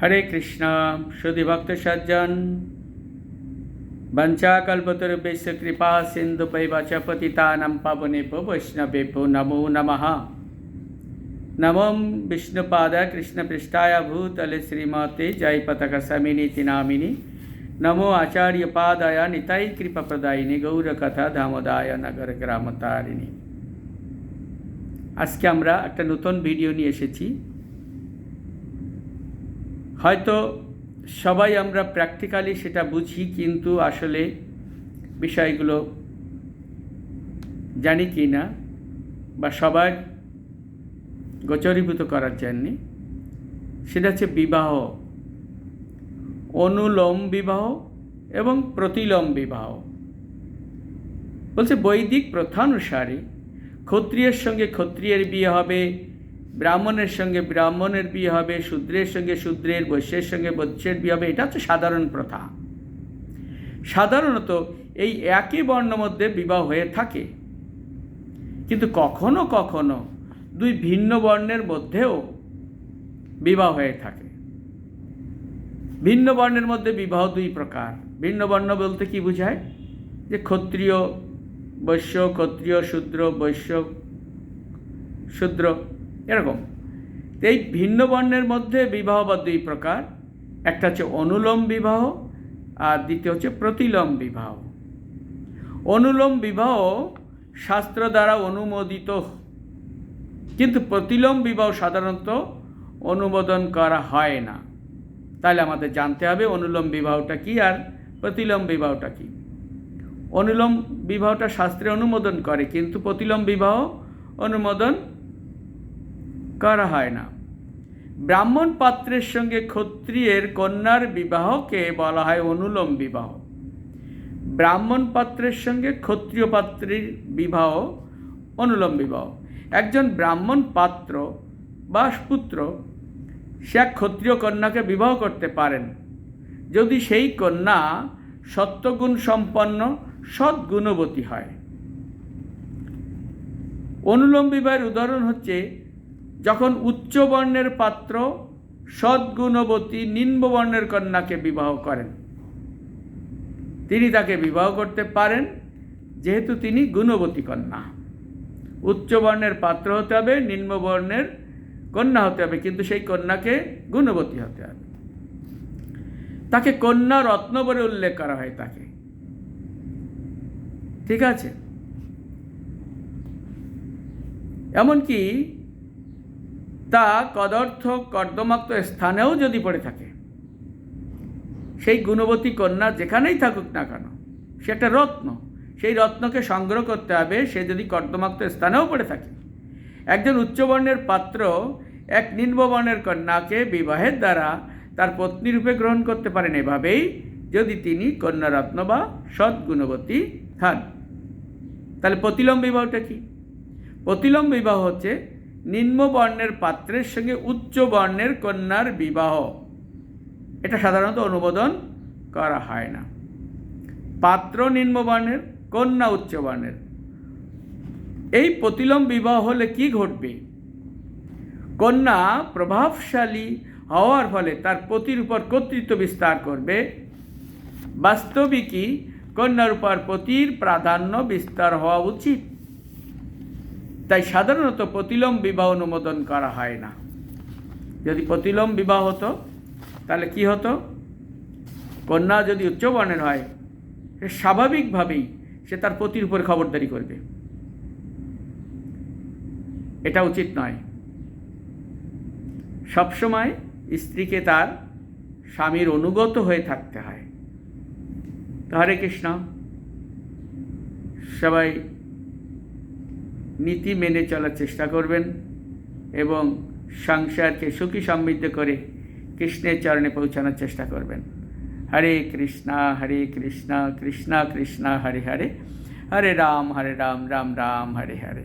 হরে কৃষ্ণ, সুধী ভক্ত সজ্জন। বঞ্চাকল্পতরুভ্যশ্চ কৃপা সিন্ধু পৈবচ পতিতানাং পাবনেভ্যো বৈষ্ণবেভ্যো নমো নমঃ। নমম বিষ্ণুপাদ কৃষ্ণপৃষ্ঠায় ভূতলে শ্রীমতে জয় পতাকা সমিনীতি নামিনী। নমো আচার্যপাদায় নিতাই কৃপাপ্রদায়িনী গৌরকথা দামোদায় নগর গ্রামতারিণী আজকে আমরা একটা নতুন ভিডিও নিয়ে এসেছি। হয়তো সবাই আমরা প্র্যাকটিক্যালি সেটা বুঝি, কিন্তু আসলে বিষয়গুলো জানি কি না বা সবার গোচরীভূত করার জন্যে। সেটা হচ্ছে বিবাহ। অনুলোম বিবাহ এবং প্রতিলোম বিবাহ। বলছে বৈদিক প্রথানুসারে ক্ষত্রিয়ের সঙ্গে ক্ষত্রিয়ের বিয়ে হবে ব্রাহ্মণের সঙ্গে ব্রাহ্মণের বিয়ে হবে, শূদ্রের সঙ্গে শূদ্রের, বৈশ্যের সঙ্গে বৈশ্যের বিয়ে হবে, এটা হচ্ছে সাধারণ প্রথা। সাধারণত এই একই বর্ণ মধ্যে বিবাহ হয়ে থাকে। কিন্তু কখনো কখনো দুই ভিন্ন বর্ণের মধ্যেও বিবাহ হয়ে থাকে। ভিন্ন বর্ণের মধ্যে বিবাহ দুই প্রকার। ভিন্ন বর্ণ বলতে কি বোঝায়? যে ক্ষত্রিয়, বৈশ্য, ক্ষত্রিয়, শূদ্র, বৈশ্য, শূদ্র। এরকম। এই ভিন্ন বর্ণের মধ্যে বিবাহ বা দুই প্রকার। একটা হচ্ছে অনুলোম বিবাহ, আর দ্বিতীয় হচ্ছে প্রতিলোম বিবাহ। অনুলোম বিবাহ শাস্ত্র দ্বারা অনুমোদিত। কিন্তু প্রতিলোম বিবাহ সাধারণত অনুমোদন করা হয় না। তাহলে আমাদের জানতে হবে অনুলোম বিবাহটা কি আর প্রতিলোম বিবাহটা কি। অনুলোম বিবাহটা শাস্ত্রে অনুমোদন করে, কিন্তু প্রতিলোম বিবাহ অনুমোদন করা হয় না। ব্রাহ্মণ পাত্রের সঙ্গে ক্ষত্রিয়ের কন্যার বিবাহকে বলা হয় অনুলোম বিবাহ। ব্রাহ্মণ পাত্রের সঙ্গে ক্ষত্রিয় পাত্রের বিবাহ অনুলোম বিবাহ। একজন ব্রাহ্মণ পাত্র বা পুত্র, সে এক ক্ষত্রিয় কন্যাকে বিবাহ করতে পারেন। যদি সেই কন্যা সত্যগুণ সম্পন্ন, সদ্গুণবতী হয়। অনুলোম বিবাহের উদাহরণ হচ্ছে যখন উচ্চ বর্ণের পাত্র সদ্গুণবতী নিম্নবর্ণের কন্যাকে বিবাহ করেন, তিনি তাকে বিবাহ করতে পারেন, যেহেতু তিনি গুণবতী কন্যা। উচ্চ বর্ণের পাত্র হতে হবে নিম্নবর্ণের কন্যা হতে হবে, কিন্তু সেই কন্যাকে গুণবতী হতে হবে। তাকে কন্যা রত্ন বলে উল্লেখ করা হয় তাকে। ঠিক আছে? এমনকি তা কদর্থ কর্দমাক্ত স্থানেও যদি পড়ে থাকে, সেই গুণবতী কন্যা যেখানেই থাকুক না কেন, সে একটা রত্ন, সেই রত্নকে সংগ্রহ করতে হবে, সে যদি কর্দমাক্ত স্থানেও পড়ে থাকে। একজন উচ্চবর্ণের পাত্র এক নিম্নবর্ণের কন্যাকে বিবাহের দ্বারা তার পত্নী রূপে গ্রহণ করতে পারেন এভাবেই যদি তিনি কন্যারত্ন বা সদ্গুণবতী হন। তাহলে প্রতিলম্ব বিবাহটা কি? প্রতিলম্ব বিবাহ হচ্ছে নিম্নবর্ণের পাত্রের সঙ্গে উচ্চ বর্ণের কন্যার বিবাহ। এটা সাধারণত অনুমোদন করা হয় না। পাত্র নিম্নবর্ণের, কন্যা উচ্চ বর্ণের এই প্রতিলম বিবাহ হলে কি ঘটবে? কন্যা প্রভাবশালী হওয়ার ফলে তার পতির উপর কর্তৃত্ব বিস্তার করবে। বাস্তবিকই কন্যার উপর পতির প্রাধান্য বিস্তার হওয়া উচিত। তাই সাধারণত প্রতিলোম বিবাহ অনুমোদন করা হয় না। যদি প্রতিলোম বিবাহ হতো, তাহলে কি হতো? কন্যা যদি উচ্চবর্ণের হয়, সে স্বাভাবিকভাবেই সে তার পতির উপর খবরদারি করবে। এটা উচিত নয়। সবসময় স্ত্রীকে তার স্বামীর অনুগত হয়ে থাকতে হয়। হরে কৃষ্ণ। সবাই নীতি মেনে চলার চেষ্টা করবেন এবং সংসারকে সুখী সমৃদ্ধ করে কৃষ্ণের চরণে পৌঁছানোর চেষ্টা করবেন। হরে কৃষ্ণা হরে কৃষ্ণা কৃষ্ণা কৃষ্ণা, হরে হরে। হরে রাম হরে রাম রাম রাম, হরে হরে।